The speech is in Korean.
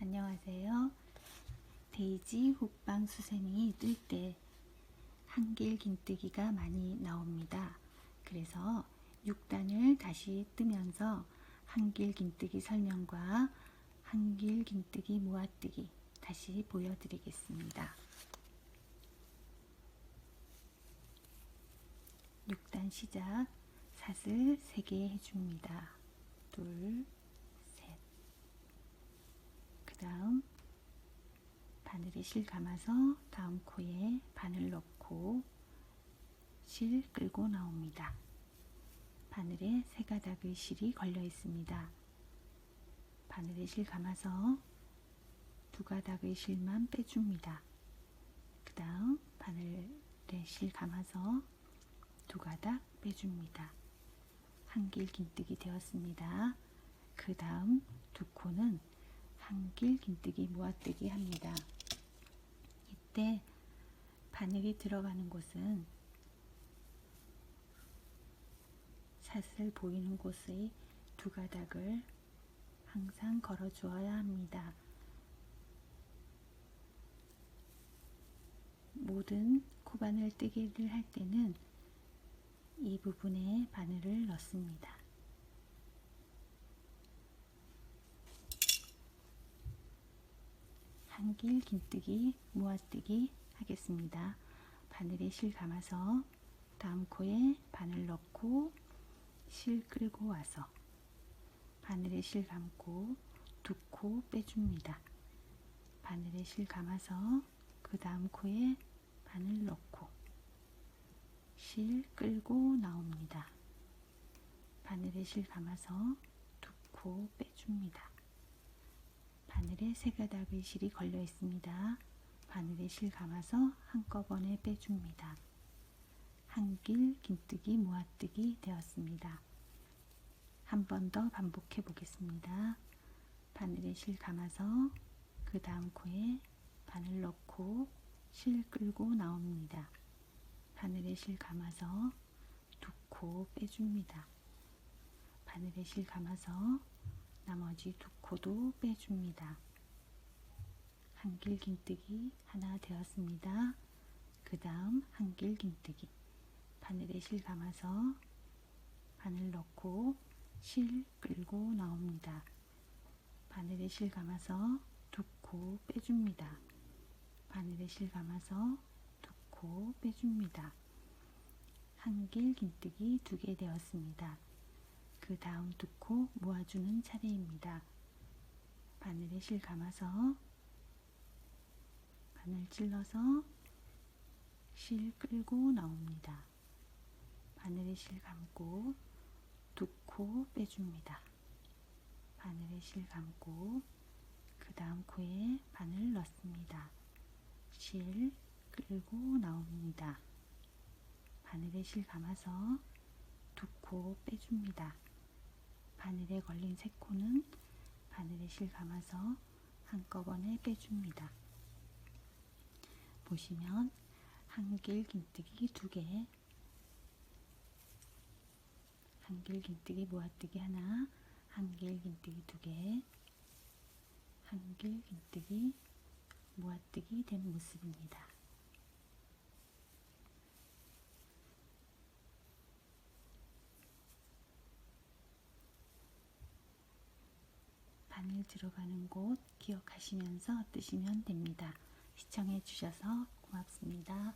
안녕하세요. 데이지 호빵 수세미 뜰 때 한길 긴뜨기가 많이 나옵니다. 그래서 6단을 다시 뜨면서 한길 긴뜨기 설명과 한길 긴뜨기 모아뜨기 다시 보여드리겠습니다. 6단 시작 사슬 3개 해줍니다. 둘, 셋. 그 다음 바늘에 실 감아서 다음 코에 바늘 넣고 실 끌고 나옵니다. 바늘에 세 가닥의 실이 걸려 있습니다. 바늘에 실 감아서 두 가닥의 실만 빼줍니다. 그 다음 바늘에 실 감아서 두 가닥 빼줍니다. 한길 긴뜨기 되었습니다. 그 다음 두 코는 한길 긴뜨기 모아뜨기 합니다. 이때 바늘이 들어가는 곳은 사슬 보이는 곳의 두 가닥을 항상 걸어 주어야 합니다. 모든 코바늘 뜨기를 할 때는 이 부분에 바늘을 넣습니다. 한길 긴뜨기 모아뜨기 하겠습니다. 바늘에 실 감아서 다음 코에 바늘 넣고 실 끌고 와서 바늘에 실 감고 두 코 빼줍니다. 바늘에 실 감아서 그 다음 코에 바늘 넣고 실 끌고 나옵니다. 바늘에 실 감아서 두 코 빼줍니다. 바늘에 세 가닥의 실이 걸려 있습니다. 바늘에 실 감아서 한꺼번에 빼줍니다. 한길 긴뜨기 모아뜨기 되었습니다. 한 번 더 반복해 보겠습니다. 바늘에 실 감아서 그 다음 코에 바늘 넣고 실 끌고 나옵니다. 바늘에 실 감아서 두 코 빼줍니다. 바늘에 실 감아서 나머지 두 코도 빼줍니다. 한길 긴뜨기 하나 되었습니다. 그 다음 한길 긴뜨기 바늘에 실 감아서 바늘 넣고 실 끌고 나옵니다. 바늘에 실 감아서 두 코 빼줍니다. 바늘에 실 감아서 두 코 빼줍니다. 한길 긴뜨기 두 개 되었습니다. 그 다음 두 코 모아주는 차례입니다. 바늘에 실 감아서 바늘 찔러서 실 끌고 나옵니다. 바늘에 실 감고 두 코 빼줍니다. 바늘에 실 감고 그 다음 코에 바늘 넣습니다. 실 끌고 나옵니다. 바늘에 실 감아서 두 코 빼줍니다. 바늘에 걸린 세 코는 바늘에 실 감아서 한꺼번에 빼줍니다. 보시면 한길 긴뜨기 두 개, 한길 긴뜨기 모아뜨기 하나, 한길 긴뜨기 두 개, 한길 긴뜨기 모아뜨기 된 모습입니다. 바늘 들어가는 곳 기억하시면서 뜨시면 됩니다. 시청해 주셔서 고맙습니다.